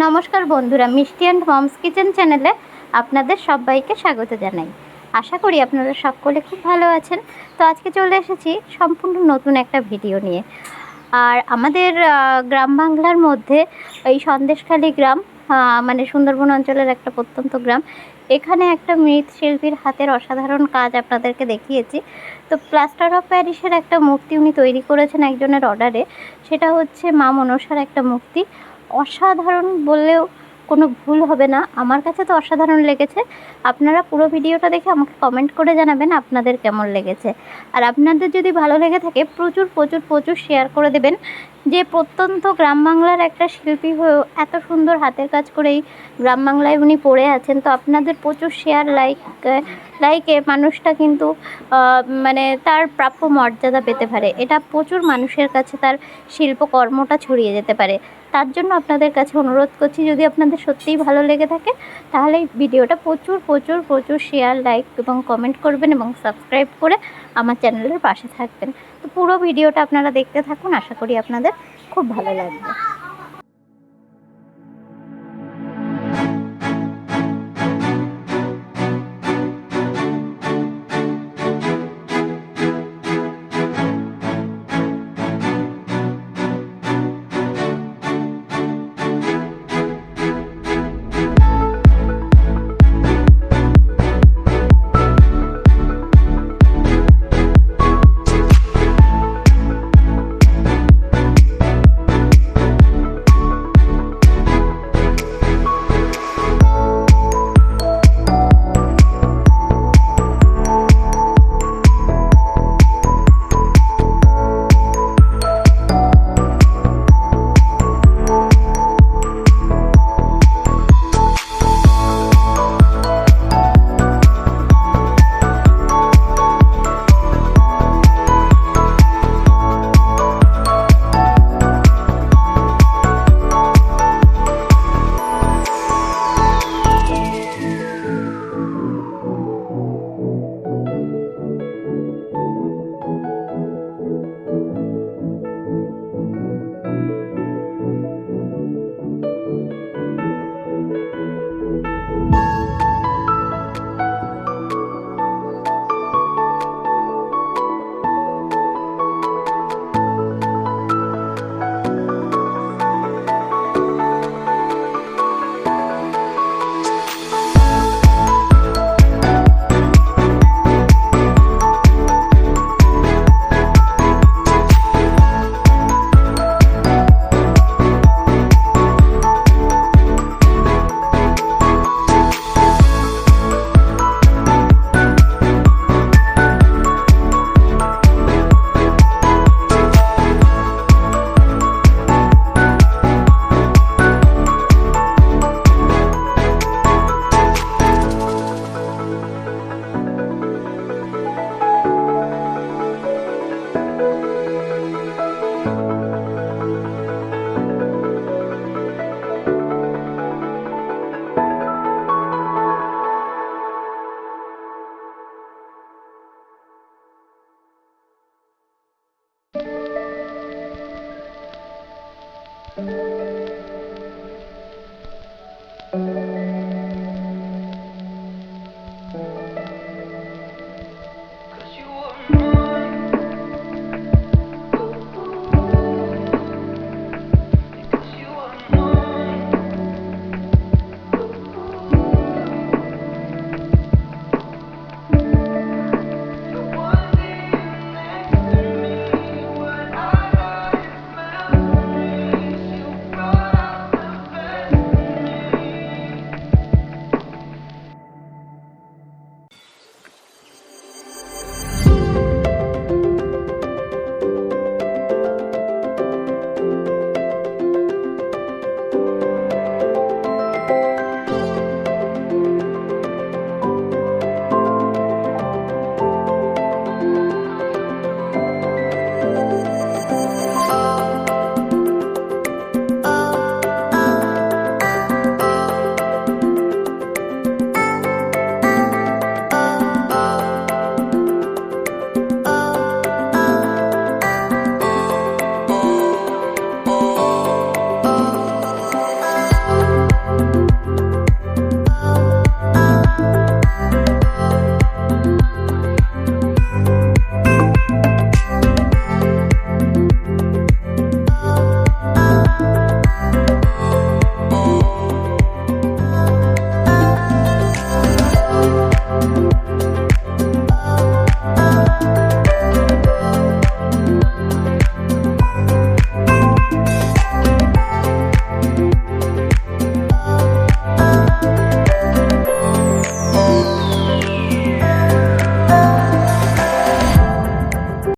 নমস্কার বন্ধুরা, মিষ্টি অ্যান্ড মমস কিচেন চ্যানেলে আপনাদের সবাইকে স্বাগত জানাই। আশা করি আপনারা সকলে খুব ভালো আছেন। তো আজকে চলে এসেছি সম্পূর্ণ নতুন একটা ভিডিও নিয়ে। আর আমাদের গ্রাম বাংলার মধ্যে এই সন্দেশখালী গ্রাম মানে সুন্দরবন অঞ্চলের একটা প্রত্যন্ত গ্রাম, এখানে একটা মৃৎশিল্পীর হাতের অসাধারণ কাজ আপনাদেরকে দেখিয়েছি। তো প্লাস্টার অফ প্যারিসের একটা মূর্তি উনি তৈরি করেছেন একজনের অর্ডারে। সেটা হচ্ছে মা মনসার একটা মূর্তি। অসাধারণ বললেও কোনো ভুল হবে না। আমার কাছে তো অসাধারণ লেগেছে। আপনারা পুরো ভিডিওটা দেখে আমাকে কমেন্ট করে জানাবেন আপনাদের কেমন লেগেছে। আর আপনাদের যদি ভালো লেগে থাকে, প্রচুর প্রচুর প্রচুর শেয়ার করে দেবেন। যে প্রত্যন্ত গ্রাম বাংলার একটা শিল্পী হয়েও এত সুন্দর হাতের কাজ করেই গ্রাম বাংলায় উনি পড়ে আছেন। তো আপনাদের প্রচুর শেয়ার লাইক লাইকে মানুষটা কিন্তু মানে তার প্রাপ্য মর্যাদা পেতে পারে। এটা প্রচুর মানুষের কাছে তার শিল্পকর্মটা ছড়িয়ে যেতে পারে। তার জন্য আপনাদের কাছে অনুরোধ করছি, যদি আপনাদের সত্যিই ভালো লেগে থাকে, তাহলে ভিডিওটা প্রচুর প্রচুর প্রচুর শেয়ার লাইক এবং কমেন্ট করবেন এবং সাবস্ক্রাইব করে আমার চ্যানেলের পাশে থাকবেন। তো পুরো ভিডিওটা আপনারা দেখতে থাকুন। আশা করি আপনাদের খুব ভালো লাগবে। Thank you.